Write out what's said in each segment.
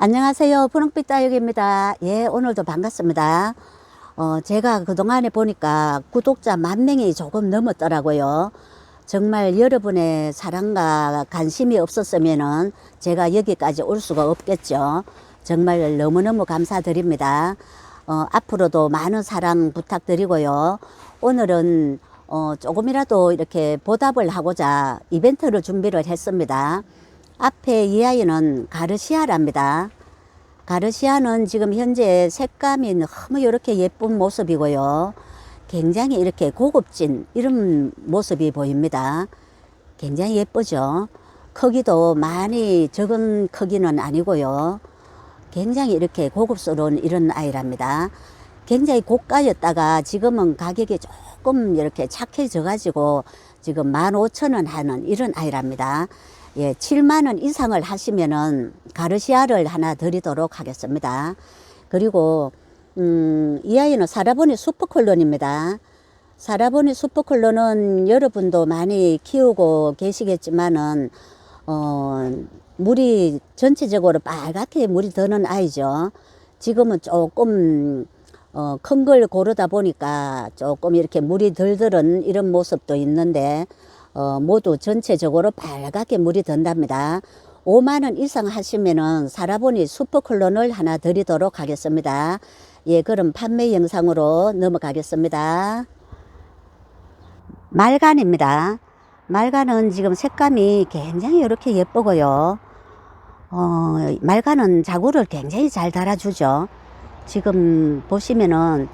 안녕하세요. 분홍빛 따육입니다. 예, 오늘도 반갑습니다. 어, 제가 그동안에 보니까 구독자 만 명이 조금 넘었더라고요. 정말 여러분의 사랑과 관심이 없었으면은 제가 여기까지 올 수가 없겠죠. 정말 너무너무 감사드립니다. 어, 앞으로도 많은 사랑 부탁드리고요. 오늘은 어, 조금이라도 이렇게 보답을 하고자 이벤트를 준비를 했습니다. 앞에 이 아이는 가르시아랍니다. 가르시아는 지금 현재 색감이 너무 이렇게 예쁜 모습이고요. 굉장히 이렇게 고급진 이런 모습이 보입니다. 굉장히 예쁘죠. 크기도 많이 적은 크기는 아니고요. 굉장히 이렇게 고급스러운 이런 아이랍니다. 굉장히 고가였다가 지금은 가격이 조금 이렇게 착해져 가지고 지금 15,000원 하는 이런 아이랍니다. 예, 7만 원 이상을 하시면은 가르시아를 하나 드리도록 하겠습니다. 그리고 음, 이 아이는 사라보니 슈퍼콜론입니다. 사라보니 슈퍼콜론은 여러분도 많이 키우고 계시겠지만은 어, 물이 전체적으로 빨갛게 물이 드는 아이죠. 지금은 조금 어, 큰 걸 고르다 보니까 조금 이렇게 물이 덜 들은 이런 모습도 있는데 어, 모두 전체적으로 빨갛게 물이 든답니다. 5만 원 이상 하시면은 살아보니 슈퍼클론을 하나 드리도록 하겠습니다. 예, 그럼 판매 영상으로 넘어가겠습니다. 말간입니다. 말간은 지금 색감이 굉장히 이렇게 예쁘고요. 어, 말간은 자구를 굉장히 잘 달아주죠. 지금 보시면은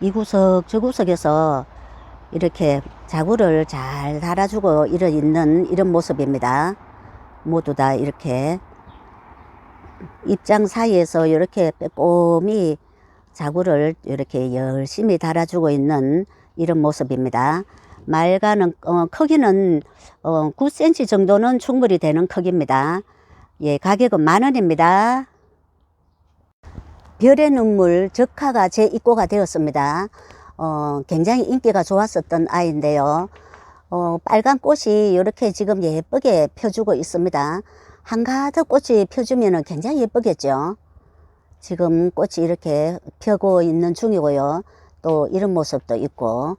이 구석 저 구석에서 이렇게 자구를 잘 달아주고 이런 있는 이런 모습입니다. 모두 다 이렇게 입장 사이에서 이렇게 빼꼼히 자구를 이렇게 열심히 달아주고 있는 이런 모습입니다. 말가는 어, 크기는 어, 9cm 정도는 충분히 되는 크기입니다. 예, 가격은 만 원입니다. 별의 눈물 적화가 제 입고가 되었습니다. 어, 굉장히 인기가 좋았었던 아이인데요. 어, 빨간 꽃이 이렇게 지금 예쁘게 펴주고 있습니다. 한가득 꽃이 펴주면 굉장히 예쁘겠죠. 지금 꽃이 이렇게 펴고 있는 중이고요. 또 이런 모습도 있고,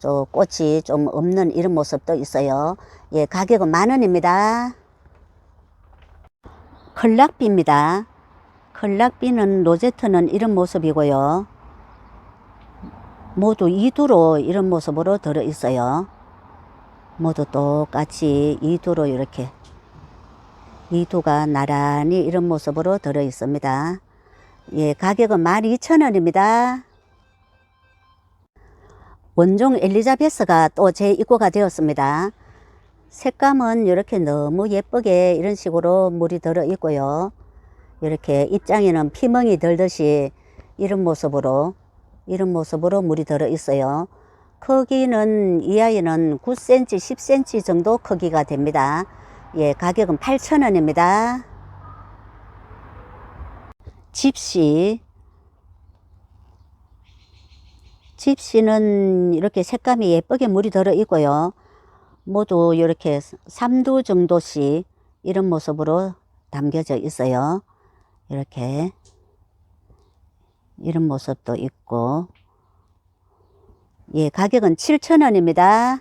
또 꽃이 좀 없는 이런 모습도 있어요. 예, 가격은 만 원입니다. 컬락비입니다. 컬락비는 로제트는 이런 모습이고요. 모두 이두로 이런 모습으로 들어 있어요. 모두 똑같이 이두로 이렇게 이두가 나란히 이런 모습으로 들어 있습니다. 예, 가격은 12,000원입니다. 원종 엘리자베스가 또제 입고가 되었습니다. 색감은 이렇게 너무 예쁘게 이런 식으로 물이 들어 있고요. 이렇게 입장에는 피멍이 들듯이 이런 모습으로 이런 모습으로 물이 들어 있어요. 크기는 이 아이는 9cm, 10cm 정도 크기가 됩니다. 예, 가격은 8,000원입니다. 집시 집시는 이렇게 색감이 예쁘게 물이 들어 있고요. 모두 이렇게 3두 정도씩 이런 모습으로 담겨져 있어요. 이렇게 이런 모습도 있고 예 가격은 7,000원입니다.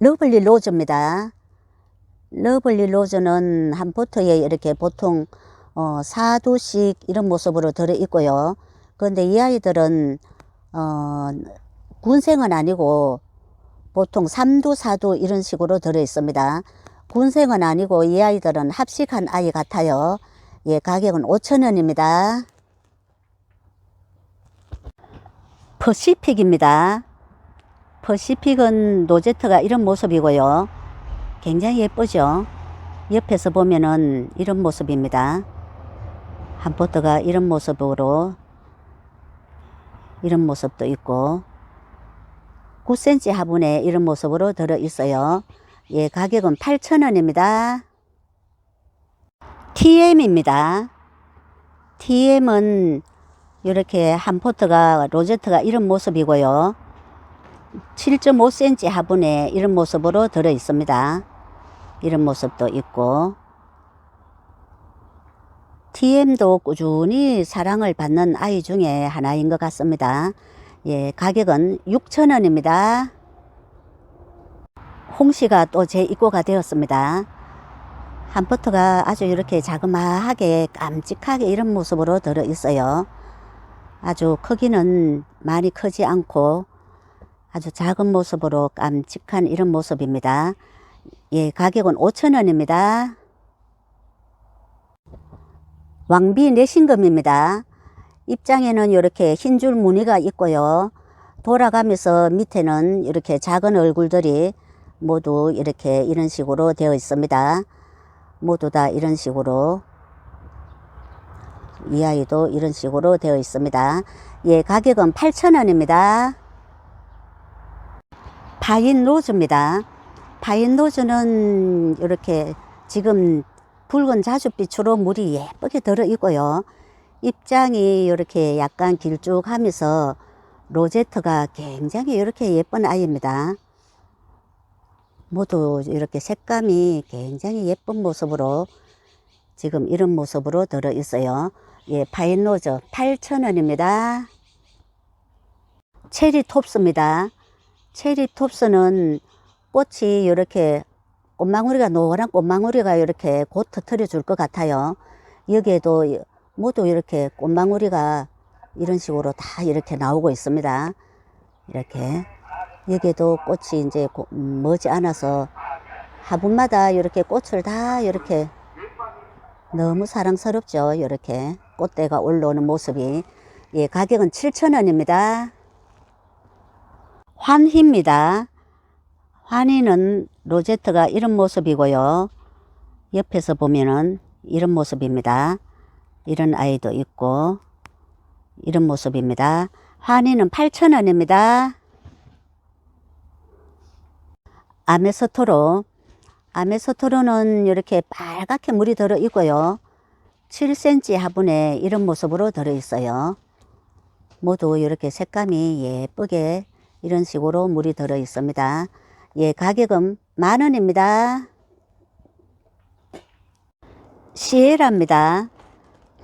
러블리 로즈입니다. 러블리 로즈는 한 포트에 이렇게 보통 어, 4두씩 이런 모습으로 들어 있고요. 그런데 이 아이들은 어, 군생은 아니고 보통 3두, 4두 이런 식으로 들어 있습니다. 군생은 아니고 이 아이들은 합식한 아이 같아요. 예, 가격은 5,000원입니다. 퍼시픽입니다. 퍼시픽은 노제트가 이런 모습이고요. 굉장히 예쁘죠? 옆에서 보면은 이런 모습입니다. 한포트가 이런 모습으로 이런 모습도 있고 9cm 화분에 이런 모습으로 들어 있어요. 예, 가격은 8,000원입니다. TM입니다. TM은 이렇게 한 포트가 로제트가 이런 모습이고요. 7.5cm 화분에 이런 모습으로 들어 있습니다. 이런 모습도 있고 TM도 꾸준히 사랑을 받는 아이 중에 하나인 것 같습니다. 예, 가격은 6,000원입니다. 홍시가 또 제 입고가 되었습니다. 한포트가 아주 이렇게 자그마하게 깜찍하게 이런 모습으로 들어 있어요. 아주 크기는 많이 크지 않고 아주 작은 모습으로 깜찍한 이런 모습입니다. 예, 가격은 5,000원입니다. 왕비 내신금입니다. 입장에는 이렇게 흰 줄 무늬가 있고요. 돌아가면서 밑에는 이렇게 작은 얼굴들이 모두 이렇게 이런 식으로 되어 있습니다. 모두 다 이런 식으로 이 아이도 이런 식으로 되어 있습니다. 예, 가격은 8,000원입니다. 파인 로즈입니다. 파인 로즈는 이렇게 지금 붉은 자줏빛으로 물이 예쁘게 들어 있고요. 입장이 이렇게 약간 길쭉하면서 로제트가 굉장히 이렇게 예쁜 아이입니다. 모두 이렇게 색감이 굉장히 예쁜 모습으로 지금 이런 모습으로 들어 있어요. 예, 파인 로즈 8,000원입니다. 체리 톱스입니다. 체리 톱스는 꽃이 이렇게 꽃망울이가 노란 꽃망울이가 이렇게 곧 터트려 줄 것 같아요. 여기에도 모두 이렇게 꽃망울이가 이런 식으로 다 이렇게 나오고 있습니다. 이렇게 여기에도 꽃이 이제 머지 않아서 화분마다 이렇게 꽃을 다 이렇게 너무 사랑스럽죠. 이렇게 꽃대가 올라오는 모습이 예, 가격은 7,000원입니다. 환희입니다. 환희는 로제트가 이런 모습이고요. 옆에서 보면은 이런 모습입니다. 이런 아이도 있고 이런 모습입니다. 환희는 8,000원입니다. 아메소토로 아메소토로는 이렇게 빨갛게 물이 들어 있고요. 7cm 화분에 이런 모습으로 들어 있어요. 모두 이렇게 색감이 예쁘게 이런 식으로 물이 들어 있습니다. 예, 가격은 만 원입니다. 시에라입니다.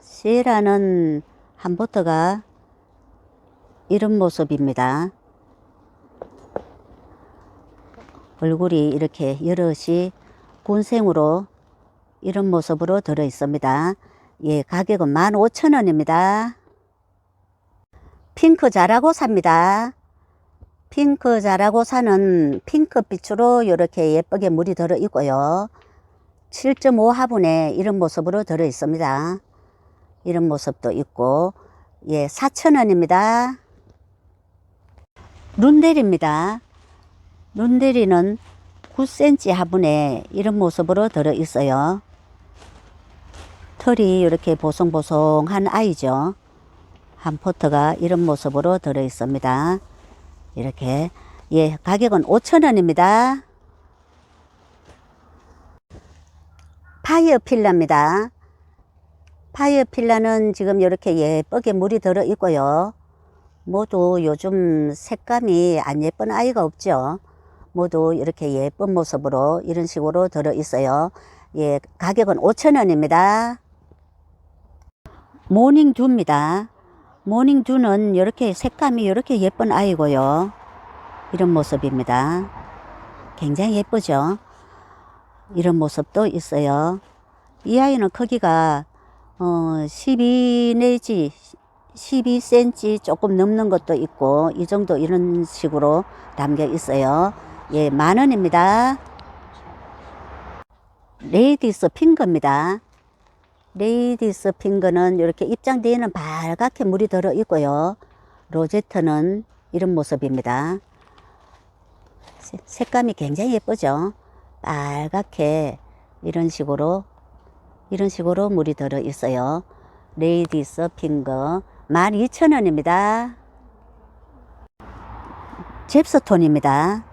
시에라는 한보트가 이런 모습입니다. 얼굴이 이렇게 여럿이 군생으로 이런 모습으로 들어 있습니다. 예, 가격은 15,000원입니다. 핑크 자라고 삽니다. 핑크 자라고 사는 핑크빛으로 이렇게 예쁘게 물이 들어 있고요. 7.5 화분에 이런 모습으로 들어 있습니다. 이런 모습도 있고, 예, 4,000원입니다. 룬데리입니다. 룬데리는 9cm 화분에 이런 모습으로 들어 있어요. 털이 이렇게 보송보송한 아이죠. 한 포트가 이런 모습으로 들어 있습니다. 이렇게 예 가격은 5,000원입니다. 파이어 필라입니다. 파이어 필라는 지금 이렇게 예쁘게 물이 들어 있고요. 모두 요즘 색감이 안 예쁜 아이가 없죠. 모두 이렇게 예쁜 모습으로 이런 식으로 들어 있어요. 예, 가격은 5,000원입니다. 모닝듀입니다. 모닝듀는 이렇게 색감이 이렇게 예쁜 아이고요. 이런 모습입니다. 굉장히 예쁘죠? 이런 모습도 있어요. 이 아이는 크기가 어, 12 내지 12cm 조금 넘는 것도 있고 이 정도 이런 식으로 담겨 있어요. 예, 만 원입니다. 레이디스 핑거입니다. 레이디스 핑거는 이렇게 입장 뒤에는 빨갛게 물이 들어 있고요. 로제트는 이런 모습입니다. 세- 색감이 굉장히 예쁘죠. 빨갛게 이런 식으로 이런 식으로 물이 들어 있어요. 레이디스 핑거 12,000원입니다. 잽스톤입니다.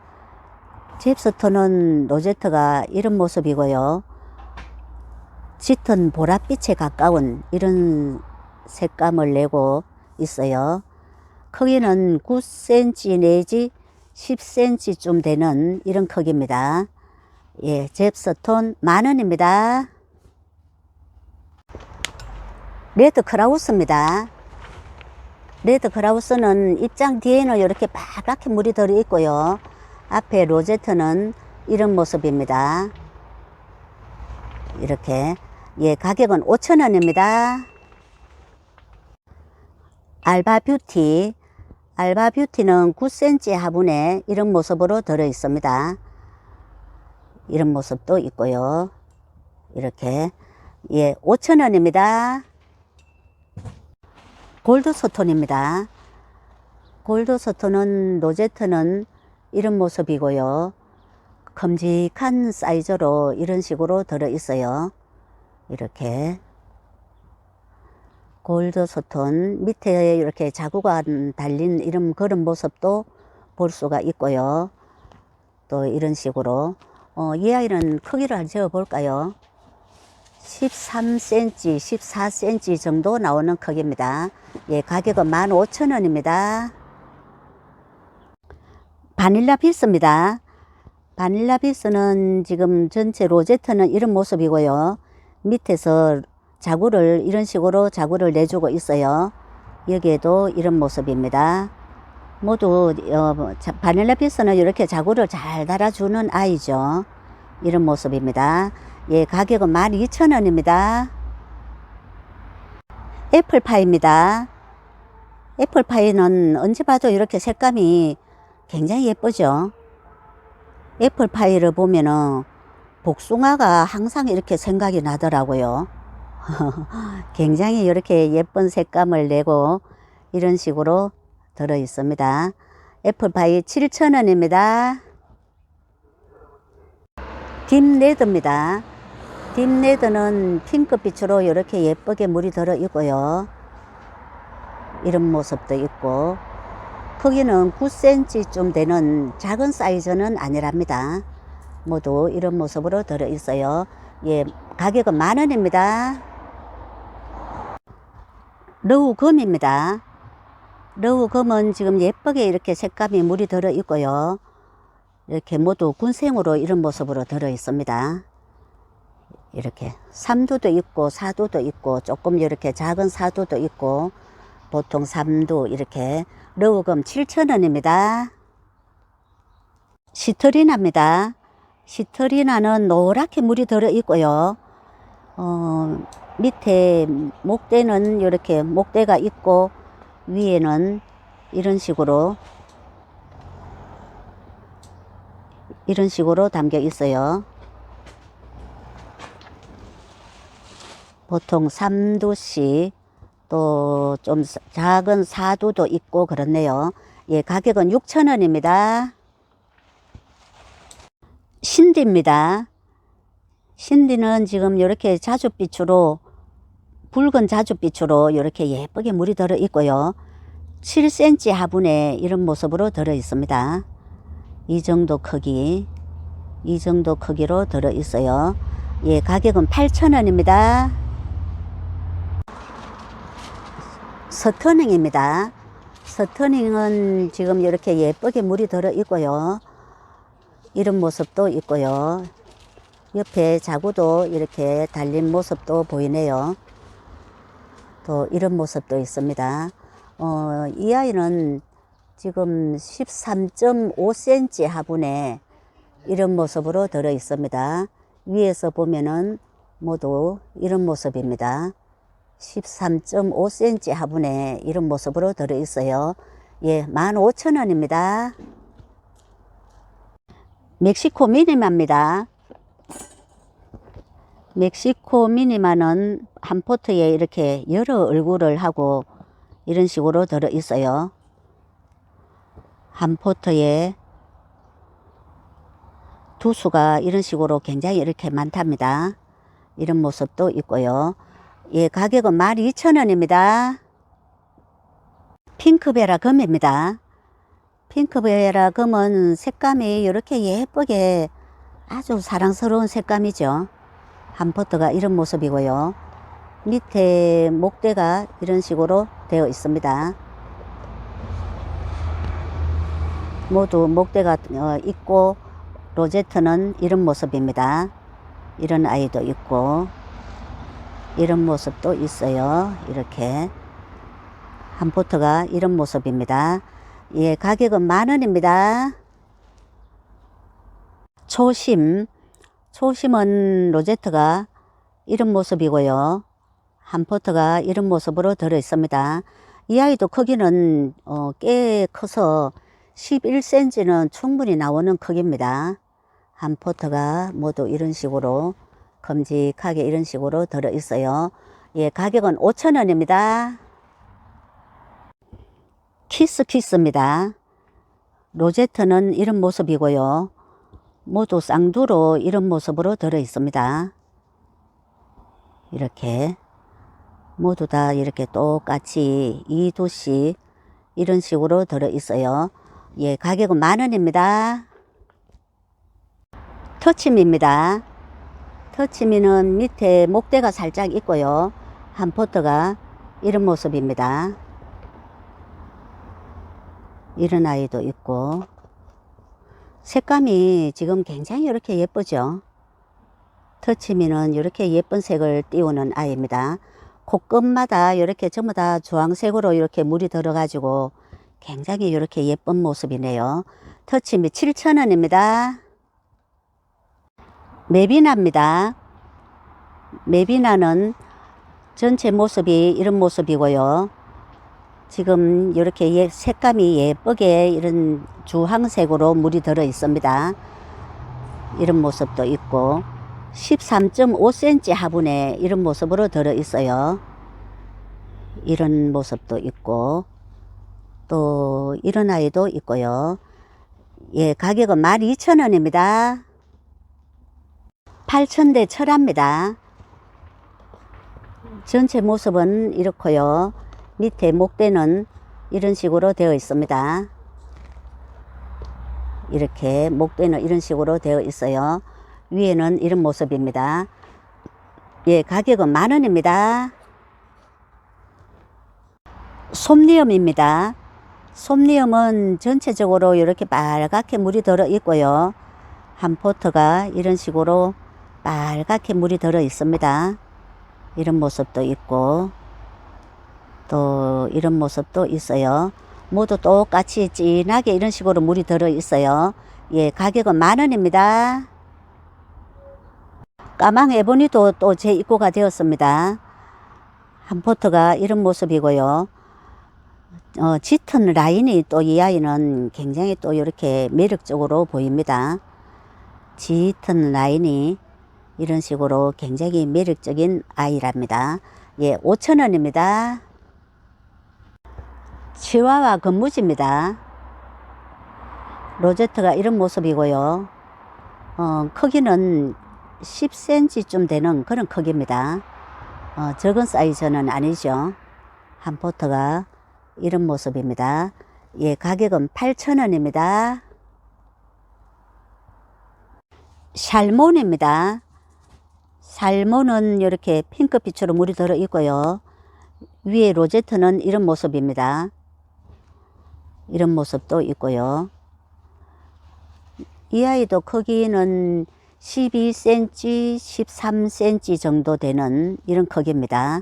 잽스톤은 로제트가 이런 모습이고요. 짙은 보랏빛에 가까운 이런 색감을 내고 있어요. 크기는 9cm 내지 10cm쯤 되는 이런 크기입니다. 예, 잽스톤 만 원입니다. 레드 크라우스입니다. 레드 크라우스는 입장 뒤에는 이렇게 빨갛게 물이 들어 있고요. 앞에 로제트는 이런 모습입니다. 이렇게 예 가격은 5,000원입니다. 알바 뷰티 알바 뷰티는 9cm 화분에 이런 모습으로 들어 있습니다. 이런 모습도 있고요. 이렇게 예 5,000원입니다. 골드 소톤입니다. 골드 소톤은 로제트는 이런 모습이고요. 큼직한 사이즈로 이런 식으로 들어 있어요. 이렇게 골드 소톤 밑에 이렇게 자구가 달린 이런 그런 모습도 볼 수가 있고요. 또 이런 식으로 어, 이 아이는 크기를 한번 재어 볼까요? 13cm, 14cm 정도 나오는 크기입니다. 예, 가격은 15,000원입니다. 바닐라 비스입니다. 바닐라 비스는 지금 전체 로제트는 이런 모습이고요. 밑에서 자구를 이런 식으로 자구를 내주고 있어요. 여기에도 이런 모습입니다. 모두 어, 자- 바닐라 비스는 이렇게 자구를 잘 달아주는 아이죠. 이런 모습입니다. 예, 가격은 12,000원입니다. 애플파이입니다. 애플파이는 언제 봐도 이렇게 색감이 굉장히 예쁘죠. 애플파이를 보면은 복숭아가 항상 이렇게 생각이 나더라고요. 굉장히 이렇게 예쁜 색감을 내고 이런 식으로 들어 있습니다. 애플파이 7,000원입니다. 딥레드입니다. 딥레드는 핑크빛으로 이렇게 예쁘게 물이 들어 있고요. 이런 모습도 있고 크기는 9cm쯤 되는 작은 사이즈는 아니랍니다. 모두 이런 모습으로 들어 있어요. 예, 가격은 만 원입니다. 러우금입니다. 러우금은 지금 예쁘게 이렇게 색감이 물이 들어 있고요. 이렇게 모두 군생으로 이런 모습으로 들어 있습니다. 이렇게 삼두도 있고 사두도 있고 조금 이렇게 작은 사두도 있고 보통 삼두 이렇게 러우금 7,000원입니다. 시트리나입니다. 시트리나는 노랗게 물이 들어 있고요. 어, 밑에 목대는 이렇게 목대가 있고 위에는 이런 식으로 이런 식으로 담겨 있어요. 보통 3두씩 또 좀 작은 4두도 있고 그렇네요. 예, 가격은 6,000원입니다. 신디입니다. 신디는 지금 이렇게 자줏빛으로 붉은 자줏빛으로 이렇게 예쁘게 물이 들어 있고요. 7cm 화분에 이런 모습으로 들어 있습니다. 이 정도 크기, 이 정도 크기로 들어 있어요. 예, 가격은 8,000원입니다. 서터닝입니다. 서터닝은 지금 이렇게 예쁘게 물이 들어 있고요. 이런 모습도 있고요. 옆에 자구도 이렇게 달린 모습도 보이네요. 또 이런 모습도 있습니다. 어, 이 아이는 지금 13.5cm 화분에 이런 모습으로 들어 있습니다. 위에서 보면은 모두 이런 모습입니다. 13.5cm 화분에 이런 모습으로 들어 있어요. 예, 15,000원입니다. 멕시코 미니마입니다. 멕시코 미니마는 한 포트에 이렇게 여러 얼굴을 하고 이런 식으로 들어 있어요. 한 포트에 두 수가 이런 식으로 굉장히 이렇게 많답니다. 이런 모습도 있고요. 예, 가격은 12,000원입니다. 핑크베라 금입니다. 핑크베라 금은 색감이 이렇게 예쁘게 아주 사랑스러운 색감이죠. 한 포트가 이런 모습이고요. 밑에 목대가 이런 식으로 되어 있습니다. 모두 목대가 어, 있고 로제트는 이런 모습입니다. 이런 아이도 있고 이런 모습도 있어요. 이렇게. 한 포트가 이런 모습입니다. 예, 가격은 만 원입니다. 초심. 초심은 로제트가 이런 모습이고요. 한 포트가 이런 모습으로 들어 있습니다. 이 아이도 크기는 어, 꽤 커서 11cm는 충분히 나오는 크기입니다. 한 포트가 모두 이런 식으로 큼직하게 이런 식으로 들어 있어요. 예, 가격은 5,000원입니다. 키스 키스입니다. 로제트는 이런 모습이고요. 모두 쌍두로 이런 모습으로 들어 있습니다. 이렇게 모두 다 이렇게 똑같이 이 도씩 이런 식으로 들어 있어요. 예, 가격은 만 원입니다. 터치미입니다. 터치미는 밑에 목대가 살짝 있고요. 한 포트가 이런 모습입니다. 이런 아이도 있고 색감이 지금 굉장히 이렇게 예쁘죠. 터치미는 이렇게 예쁜 색을 띄우는 아이입니다. 코끝마다 이렇게 전부 다 주황색으로 이렇게 물이 들어가지고 굉장히 이렇게 예쁜 모습이네요. 터치미 7,000원입니다. 메비나입니다. 메비나는 전체 모습이 이런 모습이고요. 지금 이렇게 예- 색감이 예쁘게 이런 주황색으로 물이 들어 있습니다. 이런 모습도 있고 13.5cm 화분에 이런 모습으로 들어 있어요. 이런 모습도 있고 또 이런 아이도 있고요. 예, 가격은 12,000원입니다. 8,000대 철합니다. 전체 모습은 이렇고요. 밑에 목대는 이런 식으로 되어 있습니다. 이렇게 목대는 이런 식으로 되어 있어요. 위에는 이런 모습입니다. 예, 가격은 만 원입니다. 솜니엄입니다. 솜니엄은 전체적으로 이렇게 빨갛게 물이 들어 있고요. 한 포트가 이런 식으로 빨갛게 물이 들어 있습니다. 이런 모습도 있고 또 이런 모습도 있어요. 모두 똑같이 진하게 이런 식으로 물이 들어 있어요. 예, 가격은 만 원입니다. 까망 에보니도 또 재입고가 되었습니다. 한 포트가 이런 모습이고요. 어, 짙은 라인이 또 이 아이는 굉장히 또 이렇게 매력적으로 보입니다. 짙은 라인이 이런 식으로 굉장히 매력적인 아이랍니다. 예, 5,000원입니다. 치와와 건무지입니다. 로제트가 이런 모습이고요. 어, 크기는 10cm쯤 되는 그런 크기입니다. 어, 적은 사이즈는 아니죠. 한 포트가 이런 모습입니다. 예, 가격은 8,000원입니다. 샬몬입니다. 살몬은 이렇게 핑크빛으로 물이 들어 있고요. 위에 로제트는 이런 모습입니다. 이런 모습도 있고요. 이 아이도 크기는 12cm, 13cm 정도 되는 이런 크기입니다.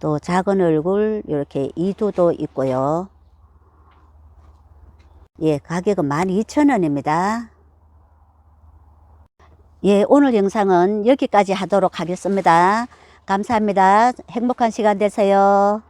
또 작은 얼굴 이렇게 이두도 있고요. 예, 가격은 12,000원입니다. 예, 오늘 영상은 여기까지 하도록 하겠습니다. 감사합니다. 행복한 시간 되세요.